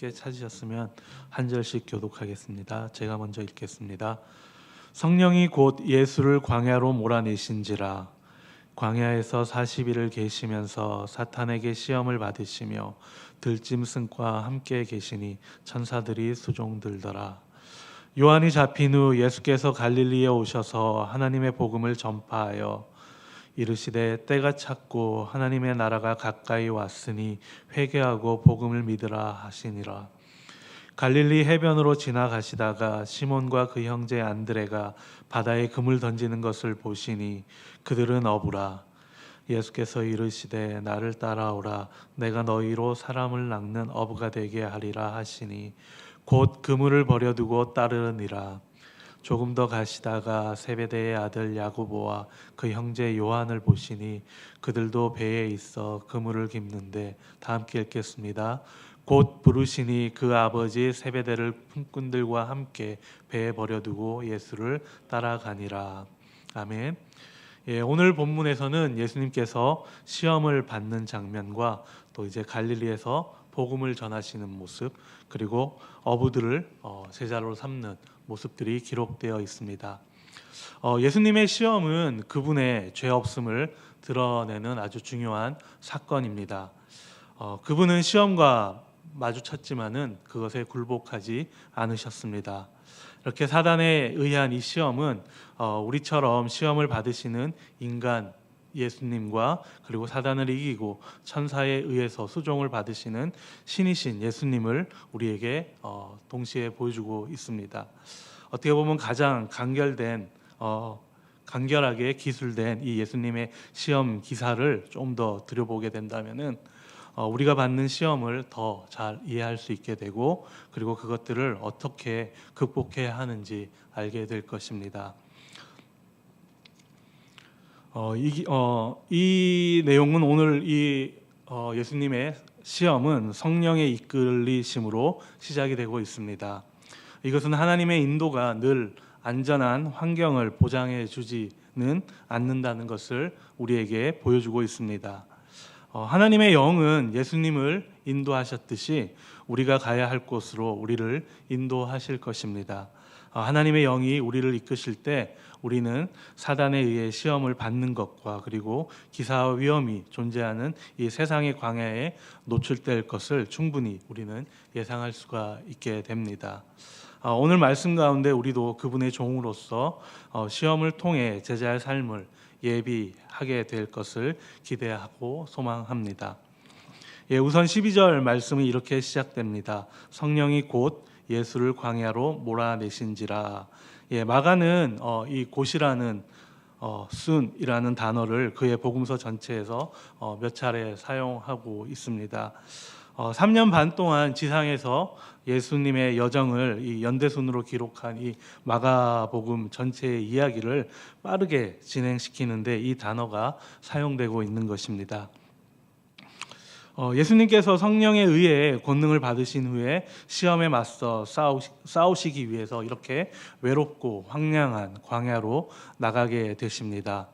함께 찾으셨으면 한 절씩 교독하겠습니다. 제가 먼저 읽겠습니다. 성령이 곧 예수를 광야로 몰아내신지라 광야에서 40일을 계시면서 사탄에게 시험을 받으시며 들짐승과 함께 계시니 천사들이 수종 들더라. 요한이 잡힌 후 예수께서 갈릴리에 오셔서 하나님의 복음을 전파하여 이르시되 때가 찼고 하나님의 나라가 가까이 왔으니 회개하고 복음을 믿으라 하시니라. 갈릴리 해변으로 지나가시다가 시몬과 그 형제 안드레가 바다에 금을 던지는 것을 보시니 그들은 어부라. 예수께서 이르시되 나를 따라오라 내가 너희로 사람을 낚는 어부가 되게 하리라 하시니 곧 그물을 버려두고 따르니라. 조금 더 가시다가 세베대의 아들 야고보와 그 형제 요한을 보시니 그들도 배에 있어 그물을 깁는데 다 함께 읽겠습니다. 곧 부르시니 그 아버지 세베대를 품꾼들과 함께 배에 버려두고 예수를 따라가니라. 아멘. 예, 오늘 본문에서는 예수님께서 시험을 받는 장면과 또 이제 갈릴리에서 복음을 전하시는 모습 그리고 어부들을 어, 제자로 삼는 모습들이 기록되어 있습니다. 어, 예수님의 시험은 그분의 죄 없음을 드러내는 아주 중요한 사건입니다. 어, 그분은 시험과 마주쳤지만은 그것에 굴복하지 않으셨습니다. 이렇게 사단에 의한 이 시험은 어, 우리처럼 시험을 받으시는 인간 예수님과 그리고 사단을 이기고 천사에 의해서 수종을 받으시는 신이신 예수님을 우리에게 어, 동시에 보여주고 있습니다. 어떻게 보면 가장 간결된 어, 간결하게 기술된 이 예수님의 시험 기사를 좀 더 들여보게 된다면은 어, 우리가 받는 시험을 더 잘 이해할 수 있게 되고 그리고 그것들을 어떻게 극복해야 하는지 알게 될 것입니다. 어, 이, 어, 이 내용은 오늘 이 어, 예수님의 시험은 성령의 이끌리심으로 시작이 되고 있습니다. 이것은 하나님의 인도가 늘 안전한 환경을 보장해 주지는 않는다는 것을 우리에게 보여주고 있습니다. 어, 하나님의 영은 예수님을 인도하셨듯이 우리가 가야 할 곳으로 우리를 인도하실 것입니다. 어, 하나님의 영이 우리를 이끄실 때 우리는 사단에 의해 시험을 받는 것과 그리고 기사와 위험이 존재하는 이 세상의 광야에 노출될 것을 충분히 우리는 예상할 수가 있게 됩니다. 어, 오늘 말씀 가운데 우리도 그분의 종으로서 어, 시험을 통해 제자의 삶을 예비하게 될 것을 기대하고 소망합니다. 예, 우선 12절 말씀이 이렇게 시작됩니다. 성령이 곧 예수를 광야로 몰아내신지라. 예, 마가는 어, 이 곧이라는 어, 순이라는 단어를 그의 복음서 전체에서 어, 몇 차례 사용하고 있습니다. 어, 3년 반 동안 지상에서 예수님의 여정을 이 연대순으로 기록한 이 마가복음 전체의 이야기를 빠르게 진행시키는데 이 단어가 사용되고 있는 것입니다. 어, 예수님께서 성령에 의해 권능을 받으신 후에 시험에 맞서 싸우시, 기 위해서 이렇게 외롭고 황량한 광야로 나가게 되십니다.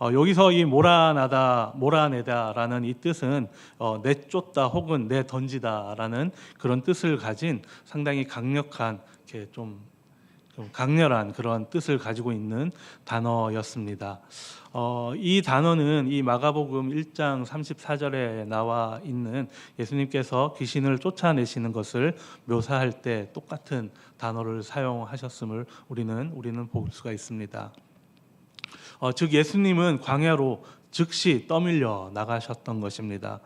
어, 여기서 이 몰아나다, 몰아내다라는 이 뜻은 어, 내쫓다 혹은 내던지다라는 그런 뜻을 가진 상당히 강력한 이렇게 좀, 좀 강렬한 그런 뜻을 가지고 있는 단어였습니다. 어, 이 단어는 이 마가복음 1장 34절에 나와 있는 예수님께서 귀신을 쫓아내시는 것을 묘사할 때 똑같은 단어를 사용하셨음을 우리는 우리는 볼 수가 있습니다. 어, 즉 예수님은 광야로 즉시 떠밀려 나가셨던 것입니다.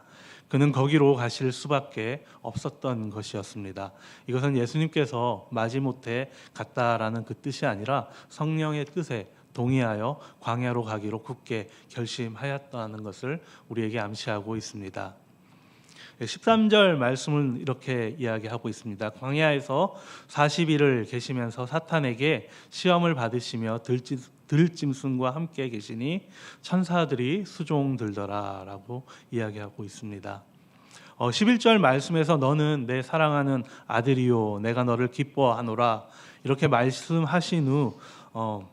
그는 거기로 가실 수밖에 없었던 것이었습니다. 이것은 예수님께서 마지못해 갔다라는 그 뜻이 아니라 성령의 뜻에 동의하여 광야로 가기로 굳게 결심하였다는 것을 우리에게 암시하고 있습니다. 13절 말씀을 이렇게 이야기하고 있습니다. 광야에서 40일을 계시면서 사탄에게 시험을 받으시며 들지 들짐승과 함께 계시니 천사들이 수종 들더라라고 이야기하고 있습니다. 어, 11절 말씀에서 너는 내 사랑하는 아들이요 내가 너를 기뻐하노라 이렇게 말씀하신 후 어,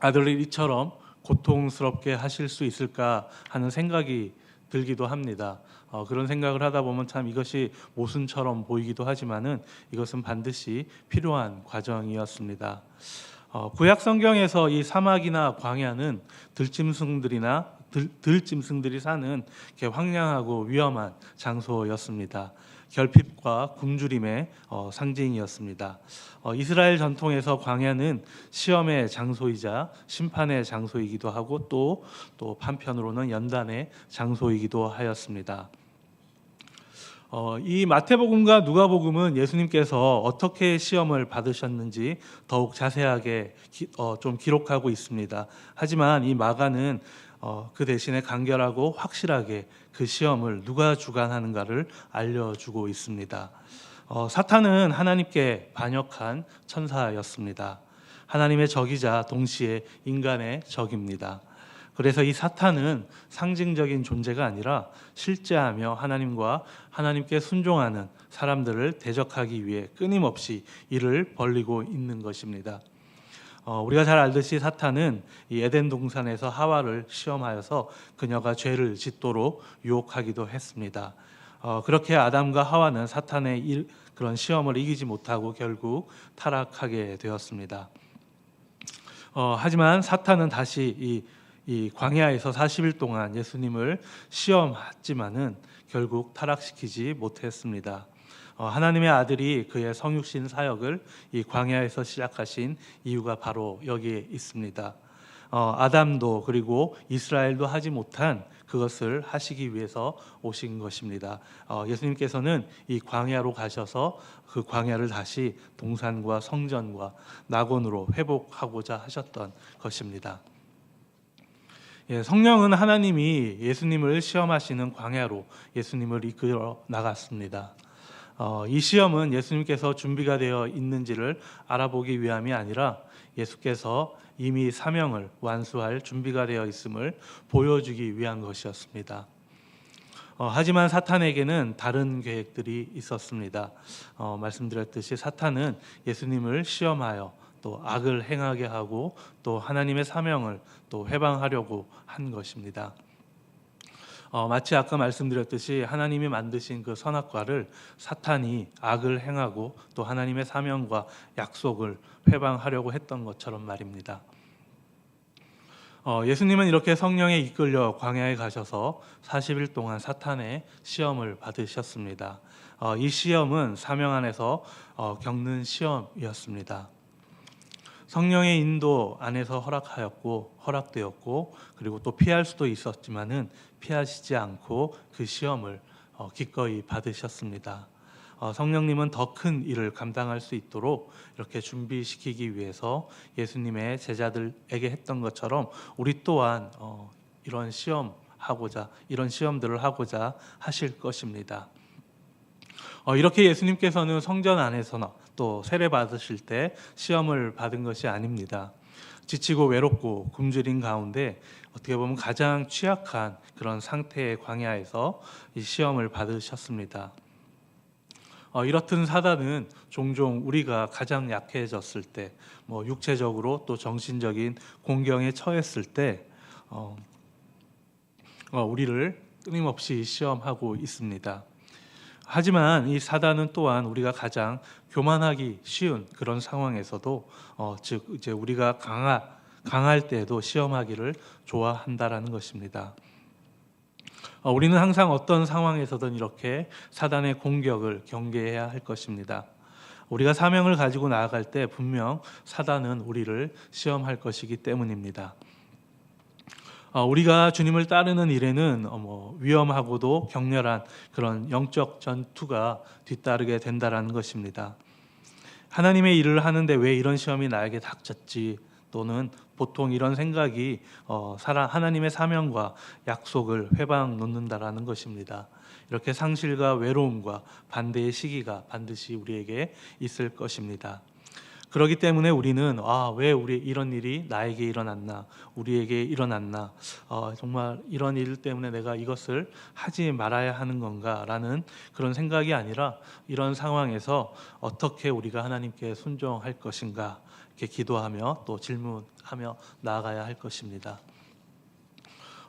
아들이 이처럼 고통스럽게 하실 수 있을까 하는 생각이 들기도 합니다. 어, 그런 생각을 하다 보면 참 이것이 모순처럼 보이기도 하지만은 이것은 반드시 필요한 과정이었습니다. 어, 구약 성경에서 이 사막이나 광야는 들짐승들이나 들, 들짐승들이 사는 황량하고 위험한 장소였습니다. 결핍과 굶주림의 어, 상징이었습니다. 어, 이스라엘 전통에서 광야는 시험의 장소이자 심판의 장소이기도 하고 또 또 한편으로는 연단의 장소이기도 하였습니다. 어, 이 마태복음과 누가복음은 예수님께서 어떻게 시험을 받으셨는지 더욱 자세하게 기, 어, 좀 기록하고 있습니다. 하지만 이 마가는 어, 그 대신에 간결하고 확실하게 그 시험을 누가 주관하는가를 알려주고 있습니다. 어, 사탄은 하나님께 반역한 천사였습니다. 하나님의 적이자 동시에 인간의 적입니다. 그래서 이 사탄은 상징적인 존재가 아니라 실제하며 하나님과 하나님께 순종하는 사람들을 대적하기 위해 끊임없이 일을 벌리고 있는 것입니다. 어, 우리가 잘 알듯이 사탄은 이 에덴 동산에서 하와를 시험하여서 그녀가 죄를 짓도록 유혹하기도 했습니다. 어, 그렇게 아담과 하와는 사탄의 일, 그런 시험을 이기지 못하고 결국 타락하게 되었습니다. 어, 하지만 사탄은 다시 이, 이 광야에서 40일 동안 예수님을 시험했지만은 결국 타락시키지 못했습니다. 어, 하나님의 아들이 그의 성육신 사역을 이 광야에서 시작하신 이유가 바로 여기에 있습니다. 어, 아담도 그리고 이스라엘도 하지 못한 그것을 하시기 위해서 오신 것입니다. 어, 예수님께서는 이 광야로 가셔서 그 광야를 다시 동산과 성전과 낙원으로 회복하고자 하셨던 것입니다. 예, 성령은 하나님이 예수님을 시험하시는 광야로 예수님을 이끌어 나갔습니다. 어, 이 시험은 예수님께서 준비가 되어 있는지를 알아보기 위함이 아니라 예수께서 이미 사명을 완수할 준비가 되어 있음을 보여주기 위한 것이었습니다. 어, 하지만 사탄에게는 다른 계획들이 있었습니다. 어, 말씀드렸듯이 사탄은 예수님을 시험하여 또 악을 행하게 하고 또 하나님의 사명을 또 회방하려고 한 것입니다. 어, 마치 아까 말씀드렸듯이 하나님이 만드신 그 선악과를 사탄이 악을 행하고 또 하나님의 사명과 약속을 회방하려고 했던 것처럼 말입니다. 어, 예수님은 이렇게 성령에 이끌려 광야에 가셔서 40일 동안 사탄의 시험을 받으셨습니다. 어, 이 시험은 사명 안에서 어, 겪는 시험이었습니다. 성령의 인도 안에서 허락하였고 허락되었고 그리고 또 피할 수도 있었지만은 피하시지 않고 그 시험을 어, 기꺼이 받으셨습니다. 어, 성령님은 더 큰 일을 감당할 수 있도록 이렇게 준비시키기 위해서 예수님의 제자들에게 했던 것처럼 우리 또한 어, 이런 시험 하고자 이런 시험들을 하고자 하실 것입니다. 이렇게 예수님께서는 성전 안에서나 또 세례 받으실 때 시험을 받은 것이 아닙니다. 지치고 외롭고 굶주린 가운데 어떻게 보면 가장 취약한 그런 상태의 광야에서 이 시험을 받으셨습니다. 어, 이렇듯 사단은 종종 우리가 가장 약해졌을 때, 뭐 육체적으로 또 정신적인 공경에 처했을 때, 어, 어, 우리를 끊임없이 시험하고 있습니다. 하지만 이 사단은 또한 우리가 가장 교만하기 쉬운 그런 상황에서도 어, 즉 이제 우리가 강하, 강할 때에도 시험하기를 좋아한다라는 것입니다. 어, 우리는 항상 어떤 상황에서든 이렇게 사단의 공격을 경계해야 할 것입니다. 우리가 사명을 가지고 나아갈 때 분명 사단은 우리를 시험할 것이기 때문입니다. 어, 우리가 주님을 따르는 일에는 어, 뭐 위험하고도 격렬한 그런 영적 전투가 뒤따르게 된다라는 것입니다. 하나님의 일을 하는데 왜 이런 시험이 나에게 닥쳤지? 또는 보통 이런 생각이 어, 하나님의 사명과 약속을 회방 놓는다라는 것입니다. 이렇게 상실과 외로움과 반대의 시기가 반드시 우리에게 있을 것입니다. 그렇기 때문에 우리는 아 왜 우리 이런 일이 나에게 일어났나 우리에게 일어났나 어, 정말 이런 일 때문에 내가 이것을 하지 말아야 하는 건가라는 그런 생각이 아니라 이런 상황에서 어떻게 우리가 하나님께 순종할 것인가 이렇게 기도하며 또 질문하며 나아가야 할 것입니다.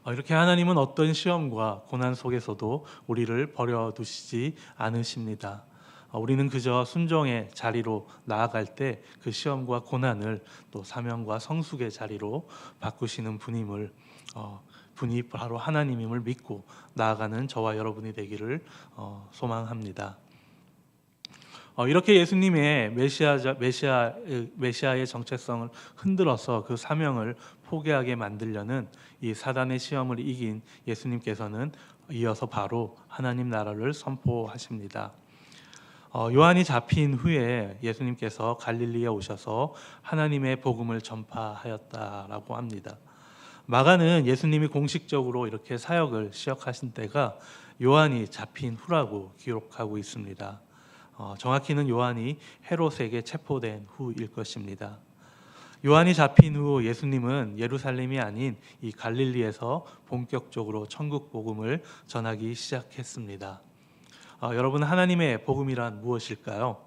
어, 이렇게 하나님은 어떤 시험과 고난 속에서도 우리를 버려두시지 않으십니다. 어, 우리는 그저 순종의 자리로 나아갈 때 그 시험과 고난을 또 사명과 성숙의 자리로 바꾸시는 분임을 어, 분이 바로 하나님임을 믿고 나아가는 저와 여러분이 되기를 어, 소망합니다. 어, 이렇게 예수님의 메시아 메시아 메시아의 정체성을 흔들어서 그 사명을 포기하게 만들려는 이 사단의 시험을 이긴 예수님께서는 이어서 바로 하나님 나라를 선포하십니다. 어, 요한이 잡힌 후에 예수님께서 갈릴리에 오셔서 하나님의 복음을 전파하였다라고 합니다. 마가는 예수님이 공식적으로 이렇게 사역을 시작하신 때가 요한이 잡힌 후라고 기록하고 있습니다. 어, 정확히는 요한이 헤롯에게 체포된 후일 것입니다. 요한이 잡힌 후 예수님은 예루살렘이 아닌 이 갈릴리에서 본격적으로 천국 복음을 전하기 시작했습니다. 어, 여러분 하나님의 복음이란 무엇일까요?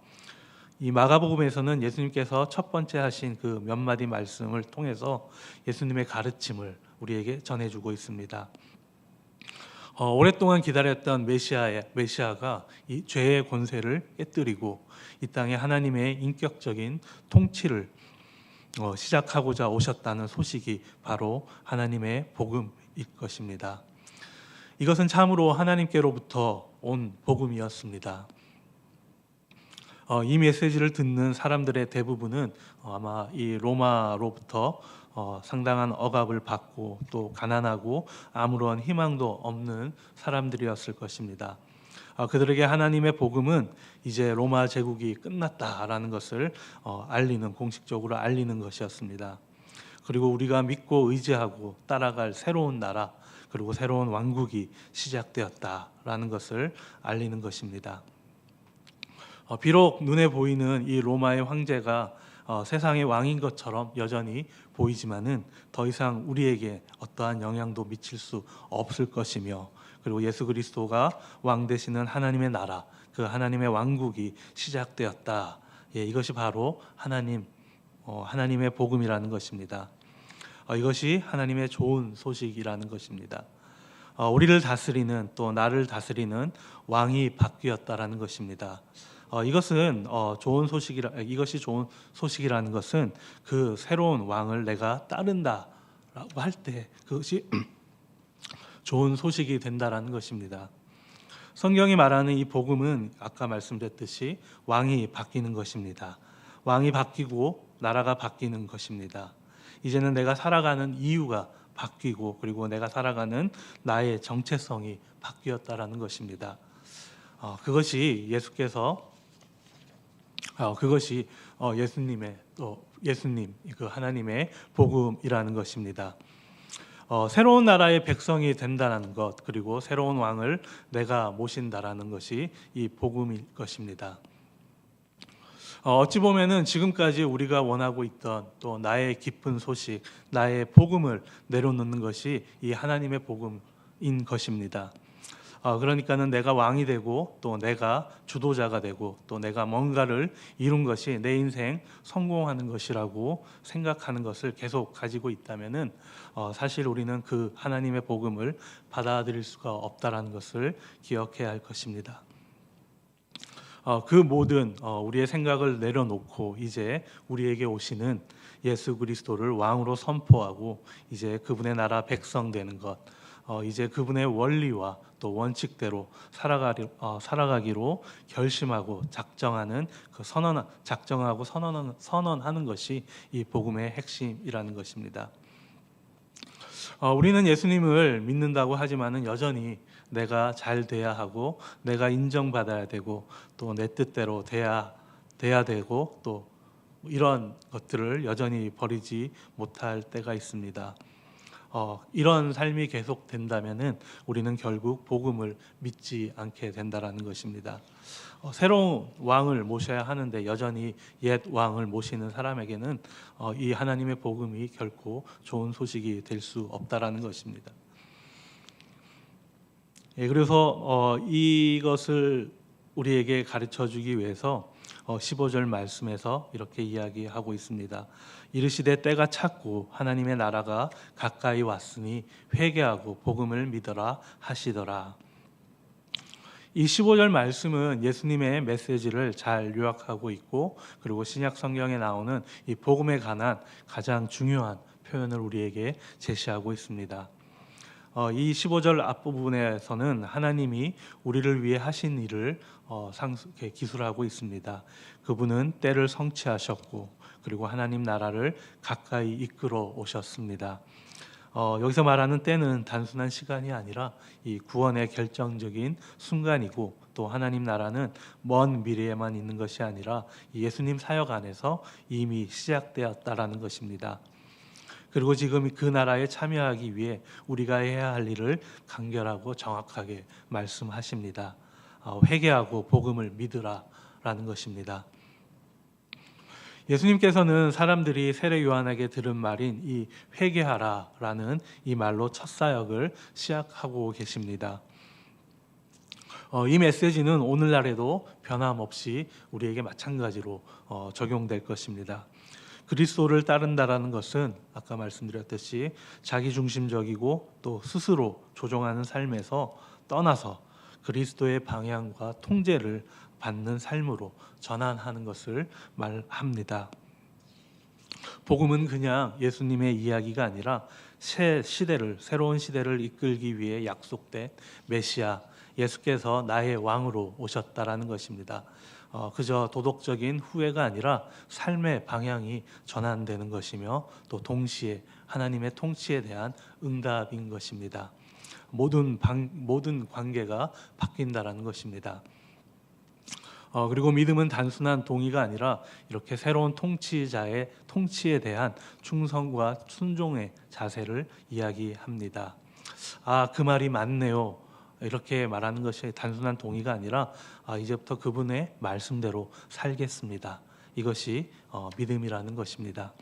이 마가복음에서는 예수님께서 첫 번째 하신 그 몇 마디 말씀을 통해서 예수님의 가르침을 우리에게 전해주고 있습니다. 어, 오랫동안 기다렸던 메시아의 메시아가 이 죄의 권세를 깨뜨리고 이 땅에 하나님의 인격적인 통치를 어, 시작하고자 오셨다는 소식이 바로 하나님의 복음일 것입니다. 이것은 참으로 하나님께로부터 온 복음이었습니다. 어, 이 메시지를 듣는 사람들의 대부분은 어, 아마 이 로마로부터 어, 상당한 억압을 받고 또 가난하고 아무런 희망도 없는 사람들이었을 것입니다. 어, 그들에게 하나님의 복음은 이제 로마 제국이 끝났다라는 것을 어, 알리는 공식적으로 알리는 것이었습니다. 그리고 우리가 믿고 의지하고 따라갈 새로운 나라 그리고 새로운 왕국이 시작되었다라는 것을 알리는 것입니다. 어, 비록 눈에 보이는 이 로마의 황제가 어, 세상의 왕인 것처럼 여전히 보이지만은 더 이상 우리에게 어떠한 영향도 미칠 수 없을 것이며 그리고 예수 그리스도가 왕 되시는 하나님의 나라 그 하나님의 왕국이 시작되었다. 예, 이것이 바로 하나님 어, 하나님의 복음이라는 것입니다. 어, 이것이 하나님의 좋은 소식이라는 것입니다. 어, 우리를 다스리는 또 나를 다스리는 왕이 바뀌었다라는 것입니다. 어, 이것은 어, 좋은 소식이라 이것이 좋은 소식이라는 것은 그 새로운 왕을 내가 따른다라고 할 때 그것이 좋은 소식이 된다라는 것입니다. 성경이 말하는 이 복음은 아까 말씀드렸듯이 왕이 바뀌는 것입니다. 왕이 바뀌고 나라가 바뀌는 것입니다. 이제는 내가 살아가는 이유가 바뀌고 그리고 내가 살아가는 나의 정체성이 바뀌었다라는 것입니다. 어, 그것이 예수께서 어, 그것이 어, 예수님의 또 예수님 그 하나님의 복음이라는 것입니다. 어, 새로운 나라의 백성이 된다는 것 그리고 새로운 왕을 내가 모신다라는 것이 이 복음일 것입니다. 어, 어찌 보면은 지금까지 우리가 원하고 있던 또 나의 깊은 소식, 나의 복음을 내려놓는 것이 이 하나님의 복음인 것입니다. 어, 그러니까는 내가 왕이 되고 또 내가 주도자가 되고 또 내가 뭔가를 이룬 것이 내 인생 성공하는 것이라고 생각하는 것을 계속 가지고 있다면은 어, 사실 우리는 그 하나님의 복음을 받아들일 수가 없다라는 것을 기억해야 할 것입니다. 어, 그 모든 어, 우리의 생각을 내려놓고 이제 우리에게 오시는 예수 그리스도를 왕으로 선포하고 이제 그분의 나라 백성 되는 것, 어, 이제 그분의 원리와 또 원칙대로 살아가리, 어, 살아가기로 결심하고 작정하는 그 선언, 작정하고 선언, 선언하는 것이 이 복음의 핵심이라는 것입니다. 어, 우리는 예수님을 믿는다고 하지만은 여전히 내가 잘 돼야 하고 내가 인정받아야 되고 또 내 뜻대로 돼야 돼야 되고 또 이런 것들을 여전히 버리지 못할 때가 있습니다. 어, 이런 삶이 계속 된다면은 우리는 결국 복음을 믿지 않게 된다라는 것입니다. 어, 새로운 왕을 모셔야 하는데 여전히 옛 왕을 모시는 사람에게는 어, 이 하나님의 복음이 결코 좋은 소식이 될 수 없다라는 것입니다. 예, 그래서 어, 이것을 우리에게 가르쳐 주기 위해서 어, 15절 말씀에서 이렇게 이야기하고 있습니다. 이르시되 때가 찼고 하나님의 나라가 가까이 왔으니 회개하고 복음을 믿어라 하시더라. 이 15절 말씀은 예수님의 메시지를 잘 요약하고 있고 그리고 신약 성경에 나오는 이 복음에 관한 가장 중요한 표현을 우리에게 제시하고 있습니다. 어, 이 15절 앞부분에서는 하나님이 우리를 위해 하신 일을 어, 기술하고 있습니다. 그분은 때를 성취하셨고 그리고 하나님 나라를 가까이 이끌어 오셨습니다. 어, 여기서 말하는 때는 단순한 시간이 아니라 이 구원의 결정적인 순간이고 또 하나님 나라는 먼 미래에만 있는 것이 아니라 이 예수님 사역 안에서 이미 시작되었다라는 것입니다. 그리고 지금 그 나라에 참여하기 위해 우리가 해야 할 일을 간결하고 정확하게 말씀하십니다. 어, 회개하고 복음을 믿으라라는 것입니다. 예수님께서는 사람들이 세례 요한에게 들은 말인 이 회개하라라는 이 말로 첫 사역을 시작하고 계십니다. 어, 이 메시지는 오늘날에도 변함없이 우리에게 마찬가지로 어, 적용될 것입니다. 그리스도를 따른다라는 것은 아까 말씀드렸듯이 자기 중심적이고 또 스스로 조종하는 삶에서 떠나서 그리스도의 방향과 통제를 받는 삶으로 전환하는 것을 말합니다. 복음은 그냥 예수님의 이야기가 아니라 새 시대를 새로운 시대를 이끌기 위해 약속된 메시아 예수께서 나의 왕으로 오셨다라는 것입니다. 어, 그저 도덕적인 후회가 아니라 삶의 방향이 전환되는 것이며 또 동시에 하나님의 통치에 대한 응답인 것입니다. 모든 방, 모든 관계가 바뀐다라는 것입니다. 어, 그리고 믿음은 단순한 동의가 아니라 이렇게 새로운 통치자의 통치에 대한 충성과 순종의 자세를 이야기합니다. 아, 그 말이 맞네요. 이렇게 말하는 것이 단순한 동의가 아니라 아, 이제부터 그분의 말씀대로 살겠습니다. 이것이 어, 믿음이라는 것입니다.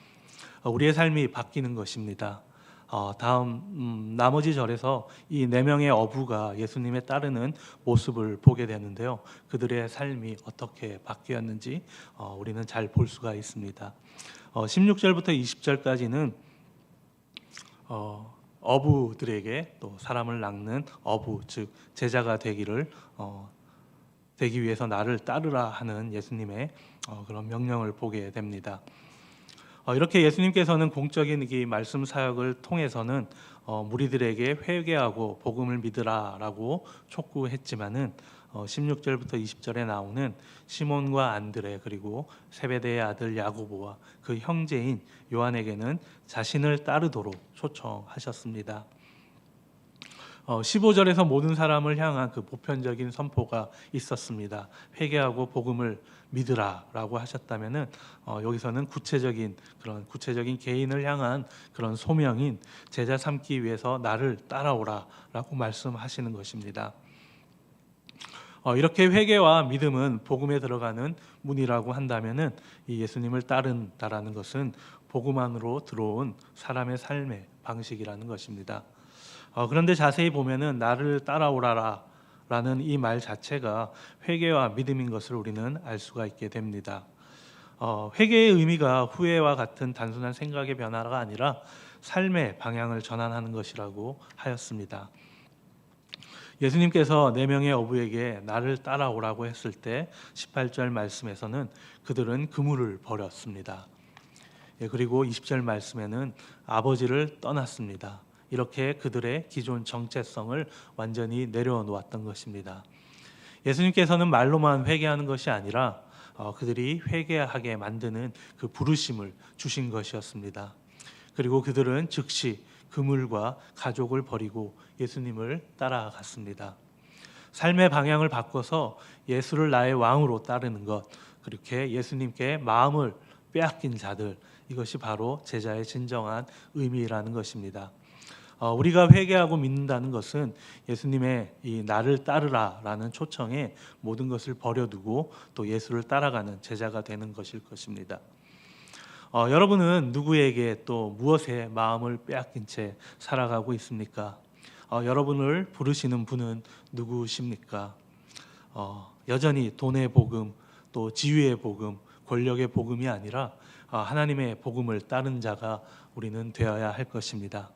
어, 우리의 삶이 바뀌는 것입니다. 어, 다음 음, 나머지 절에서 이 네 명의 어부가 예수님에 따르는 모습을 보게 되는데요. 그들의 삶이 어떻게 바뀌었는지 어, 우리는 잘 볼 수가 있습니다. 어, 16절부터 20절까지는 어, 어부들에게 또 사람을 낚는 어부 즉 제자가 되기를 어, 되기 위해서 나를 따르라 하는 예수님의 어, 그런 명령을 보게 됩니다. 어, 이렇게 예수님께서는 공적인 이 말씀 사역을 통해서는 어, 무리들에게 회개하고 복음을 믿으라라고 촉구했지만은 어, 16절부터 20절에 나오는 시몬과 안드레 그리고 세베대의 아들 야고보와 그 형제인 요한에게는 자신을 따르도록 초청하셨습니다. 어, 15절에서 모든 사람을 향한 그 보편적인 선포가 있었습니다. 회개하고 복음을 믿으라라고 하셨다면은 어, 여기서는 구체적인 그런 구체적인 개인을 향한 그런 소명인 제자 삼기 위해서 나를 따라오라라고 말씀하시는 것입니다. 어, 이렇게 회개와 믿음은 복음에 들어가는 문이라고 한다면은 이 예수님을 따른다라는 것은 복음 안으로 들어온 사람의 삶의 방식이라는 것입니다. 어, 그런데 자세히 보면은 나를 따라오라라 라는 이 말 자체가 회개와 믿음인 것을 우리는 알 수가 있게 됩니다. 어, 회개의 의미가 후회와 같은 단순한 생각의 변화가 아니라 삶의 방향을 전환하는 것이라고 하였습니다. 예수님께서 네 명의 어부에게 나를 따라오라고 했을 때 18절 말씀에서는 그들은 그물을 버렸습니다. 예, 그리고 20절 말씀에는 아버지를 떠났습니다. 이렇게 그들의 기존 정체성을 완전히 내려놓았던 것입니다. 예수님께서는 말로만 회개하는 것이 아니라 어, 그들이 회개하게 만드는 그 부르심을 주신 것이었습니다. 그리고 그들은 즉시 그물과 가족을 버리고 예수님을 따라갔습니다. 삶의 방향을 바꿔서 예수를 나의 왕으로 따르는 것, 그렇게 예수님께 마음을 빼앗긴 자들, 이것이 바로 제자의 진정한 의미라는 것입니다. 어, 우리가 회개하고 믿는다는 것은 예수님의 이 나를 따르라라는 초청에 모든 것을 버려두고 또 예수를 따라가는 제자가 되는 것일 것입니다. 어, 여러분은 누구에게 또 무엇에 마음을 빼앗긴 채 살아가고 있습니까? 어, 여러분을 부르시는 분은 누구십니까? 어, 여전히 돈의 복음 또 지위의 복음, 권력의 복음이 아니라 아, 하나님의 복음을 따른 자가 우리는 되어야 할 것입니다.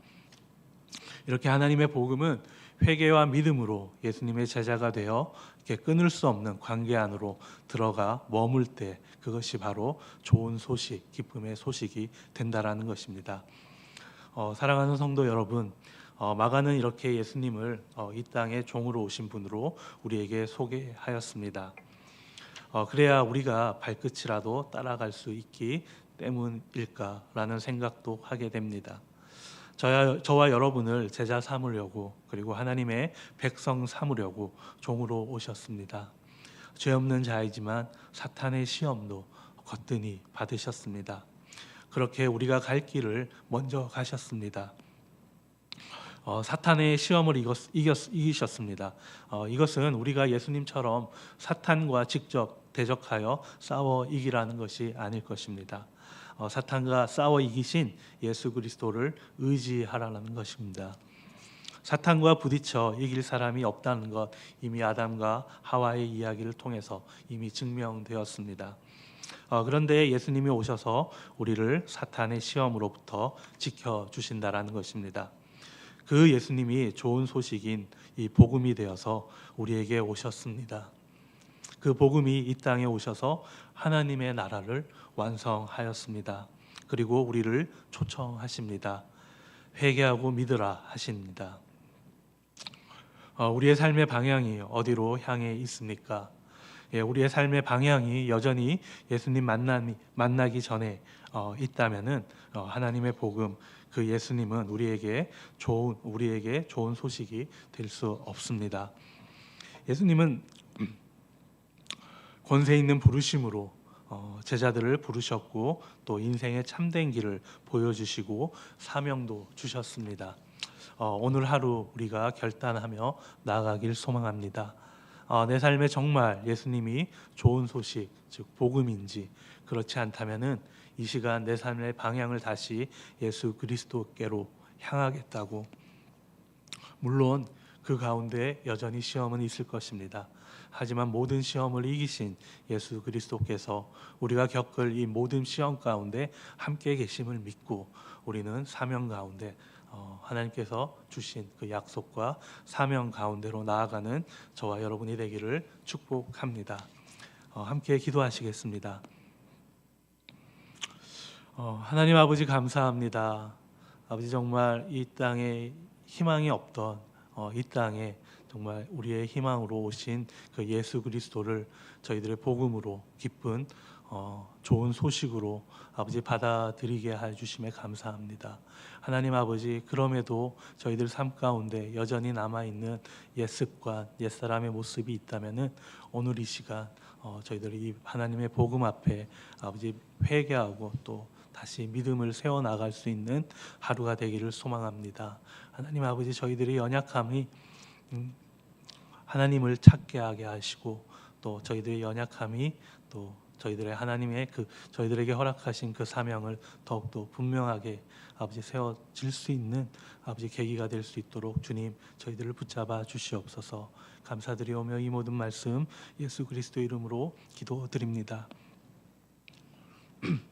이렇게 하나님의 복음은 회개와 믿음으로 예수님의 제자가 되어 이렇게 끊을 수 없는 관계 안으로 들어가 머물 때 그것이 바로 좋은 소식, 기쁨의 소식이 된다라는 것입니다. 어, 사랑하는 성도 여러분, 어, 마가는 이렇게 예수님을 어, 이 땅에 종으로 오신 분으로 우리에게 소개하였습니다. 어, 그래야 우리가 발끝이라도 따라갈 수 있기 때문일까라는 생각도 하게 됩니다. 저야, 저와 여러분을 제자 삼으려고 그리고 하나님의 백성 삼으려고 종으로 오셨습니다. 죄 없는 자이지만 사탄의 시험도 거뜬히 받으셨습니다. 그렇게 우리가 갈 길을 먼저 가셨습니다. 어, 사탄의 시험을 이겼, 이겼, 이기셨습니다. 어, 이것은 우리가 예수님처럼 사탄과 직접 대적하여 싸워 이기라는 것이 아닐 것입니다. 어, 사탄과 싸워 이기신 예수 그리스도를 의지하라는 것입니다. 사탄과 부딪혀 이길 사람이 없다는 것 이미 아담과 하와의 이야기를 통해서 이미 증명되었습니다. 어, 그런데 예수님이 오셔서 우리를 사탄의 시험으로부터 지켜 주신다라는 것입니다. 그 예수님이 좋은 소식인 이 복음이 되어서 우리에게 오셨습니다. 그 복음이 이 땅에 오셔서 하나님의 나라를 완성하였습니다. 그리고 우리를 초청하십니다. 회개하고 믿으라 하십니다. 어, 우리의 삶의 방향이 어디로 향해 있습니까? 예, 우리의 삶의 방향이 여전히 예수님 만나기, 만나기 전에 어, 있다면은 어, 하나님의 복음 그 예수님은 우리에게 좋은 우리에게 좋은 소식이 될 수 없습니다. 예수님은 권세 있는 부르심으로 어, 제자들을 부르셨고 또 인생의 참된 길을 보여주시고 사명도 주셨습니다. 어, 오늘 하루 우리가 결단하며 나아가길 소망합니다. 어, 내 삶에 정말 예수님이 좋은 소식, 즉 복음인지 그렇지 않다면은 이 시간 내 삶의 방향을 다시 예수 그리스도께로 향하겠다고. 물론 그 가운데 여전히 시험은 있을 것입니다. 하지만 모든 시험을 이기신 예수 그리스도께서 우리가 겪을 이 모든 시험 가운데 함께 계심을 믿고 우리는 사명 가운데 어, 하나님께서 주신 그 약속과 사명 가운데로 나아가는 저와 여러분이 되기를 축복합니다. 어, 함께 기도하시겠습니다. 어, 하나님 아버지 감사합니다. 아버지 정말 이 땅에 희망이 없던 이 땅에 정말 우리의 희망으로 오신 그 예수 그리스도를 저희들의 복음으로 기쁜 어, 좋은 소식으로 아버지 받아들이게 해 주심에 감사합니다. 하나님 아버지 그럼에도 저희들 삶 가운데 여전히 남아 있는 옛 습관, 옛 사람의 모습이 있다면은 오늘 이 시간 어, 저희들이 이 하나님의 복음 앞에 아버지 회개하고 또 다시 믿음을 세워 나갈 수 있는 하루가 되기를 소망합니다. 하나님 아버지 저희들의 연약함이 음, 하나님을 찾게 하게 하시고 또 저희들의 연약함이 또 저희들의 하나님의 그 저희들에게 허락하신 그 사명을 더욱더 분명하게 아버지 세워질 수 있는 아버지 계기가 될 수 있도록 주님 저희들을 붙잡아 주시옵소서 감사드리오며 이 모든 말씀 예수 그리스도 이름으로 기도드립니다.